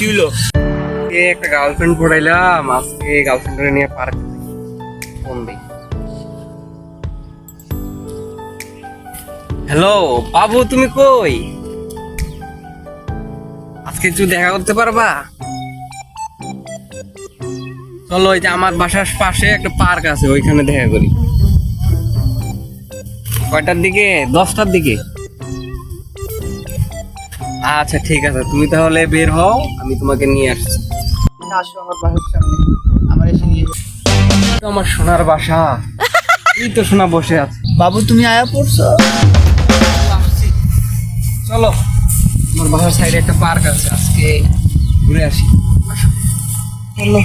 কি হলো? এ একটা গার্লফ্রেন্ড পড়াইলাম আজকে গার্লফ্রেন্ড নিয়ে পার্ক ফোন দিই। হ্যালো বাবু তুমি কই? আজকে একটু দেখা করতে পারবা? চলো ওই যে আমার বাসার পাশে একটা পার্ক আছে ওইখানে দেখা করি। কয়টার দিকে? দশটার দিকে। আচ্ছা ঠিক আছে তুমি তাহলে বের হও আমি তোমাকে নিয়ে আসছি। আসো আমার বাসার সামনে আমার এসে নিয়ে। আমার সোনার বাসা। এই তো সোনা বসে আছে। বাবু তুমি আয়া পড়ছো? চলো আমার বাসার সাইডে একটা পার্ক আছে আজকে ঘুরে আসি। আসো। চলো।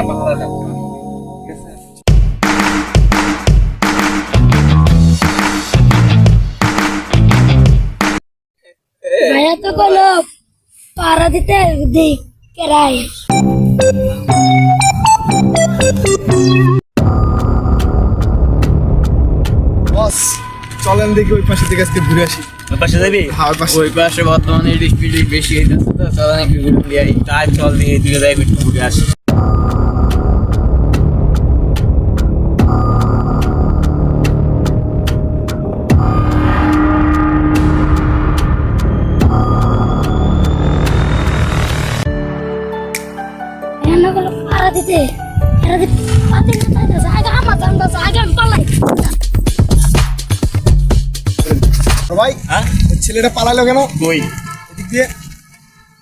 জায়গায় যে ঠিক আছে? ভাইয়া তো কোনো পাড়া দিতে দিই কেরাই। বস চলেন দেখি ওই পাশে থেকে আজকে ঘুরে আসি। ওই পাশে যাবি? হ্যাঁ, ওই পাশে। ওই পাশে বর্তমানে স্পিড বেশি হইতেছে তো চল একটু ঘুরে আই তাই চল দিয়ে দিকে যাই একটু ঘুরে আসি। ভাই হ্যাঁ? ছেলেটা পালালো কেন? কই? এদিক দিয়ে।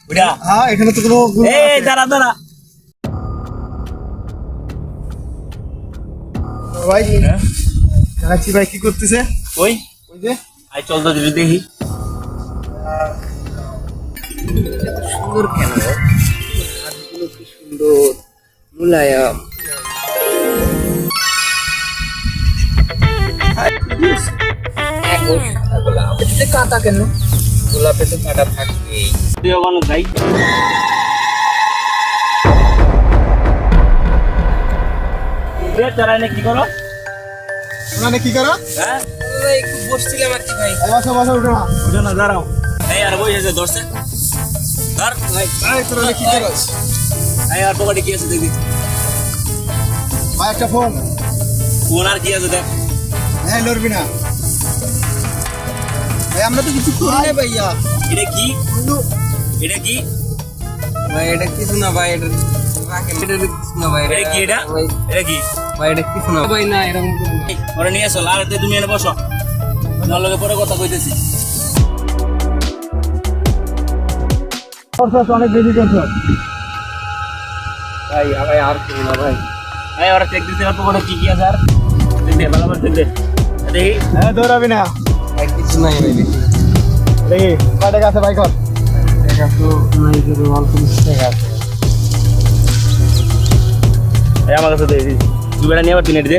ওটা হ্যাঁ এখানে তো কোনো এই দাঁড়া দাঁড়া। ভাই হ্যাঁ? দেখাচ্ছি ভাই কি করতেছে? ওই ওই যে। আই চল তো দিদি দেখি। সুন্দর কেন হাতগুলো কি সুন্দর? মুলায়ম। কাটা কেন? গোলাপে তো কাটা থাকবেই তুই ওখানে যাই রে তারা এনে কি করো? ওখানে কি করো? হ্যাঁ? একটু বসছিলাম আর কি ভাই। এই বাসা বাসা উঠো না। উঠো না দাঁড়াও। এই আর বই আছে ধরছে। ধর। ভাই এই তোরা কি করছ? এই আর পকেটে কি আছে দেখি ভাই একটা ফোন। ফোন আর কি আছে দেখ। হ্যাঁ লড়বি না। ভাই আমরা তো কিছু করি না ভাইয়া। এটা কি? এটা কি? ভাই এটা কিছু না ভাই এটা ভাই কি কি? ভাই ভাই নিয়ে আসো আর তুমি এনে বসো। লগে পরে কথা কইতেছি। অনেক বেশি ভাই ভাই আর কিছু না ভাই। এই ওরা চেক দিতে করে কি কি আছে আর? দেখে ভালো করে দেখে। দেখি। হ্যাঁ দৌড়াবি না। ভাই কিছু নাই ভাই দেখি কয় টাকা আছে ভাই কর টাকা তো নাই কিন্তু অল্প টাকা আছে আমার কাছে দেখি তুই বেড়া নিয়ে আবার তিন দে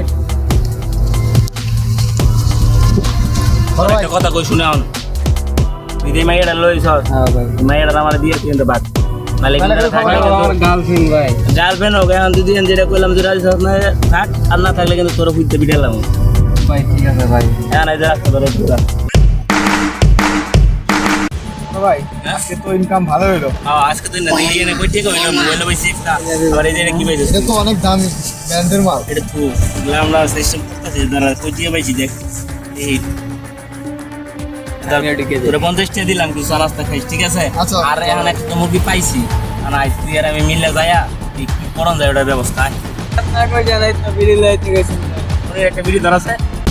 বড় ভাই একটা কথা কই শুনে আন তুই যে মাইয়াটা লইছ হ্যাঁ মাইয়াটা আমার দিয়ে কিন্তু বাদ গার্লফ্রেন্ড হোক এখন যদি যেটা রাজি থাক আর না থাকলে কিন্তু তোর ফুটতে বিটালাম ভাই ঠিক আছে ভাই। এখন এই যে রাস্তা ধরে ভাই আজকে তো ইনকাম ভালো হলো আজকে তুই না দিয়ে এনে কই ঠিক হইল মোবাইল পাই সিফটা আর এই কি পাইছিস এটা তো অনেক দামি ব্র্যান্ডের মাল। এটা তো আমরা সিস্টেম করতেছি দাঁড়া কই দিয়ে পাইছি দেখ। এই। আমি এদিকে যাই। তোরা পঞ্চাশ টাকা দিলাম কিছু নাস্তা খাইস ঠিক আছে? আচ্ছা। আর এখন একটা মুরগি পাইছি। আর তুই আর আমি মিলে যাইয়া কি করন যায় ওটার ব্যবস্থা? একটা বিড়ি ধরছি।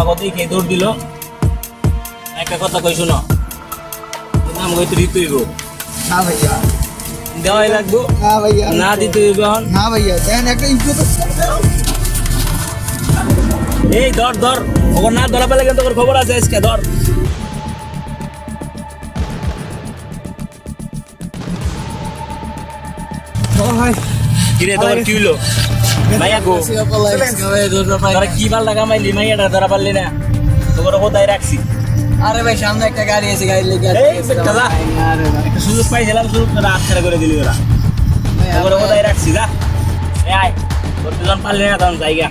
আমাকে দেখে দৌড় দিল? একটা কথা কই শুনো। আমাকে তো দিতে হইব। না ভাইয়া। দেওয়াই লাগবো। না ভাইয়া। না দিতে হইব এখন। না ভাইয়া। দেন একটা ইজ্জত এই ধর ধর। ওর না ধরা পেলে কিন্তু খবর আছে আজকে ধর। ভাই। কিরে তোর কি হইল? মাইয়া গো। তোরা কি ভালো লাগা মাইলি মাইয়াটা ধরা পারলি না। তোর কোথায় রাখছি? আরে ভাই সামনে একটা গাড়ি আছে গাড়ি লেগে একটা সুযোগ পাইছিলাম সুযোগ তোরা করে দিলি ওরা। তোর কোথায় রাখছি যা। আয় তোর দুজন পারলি না তখন জায়গা।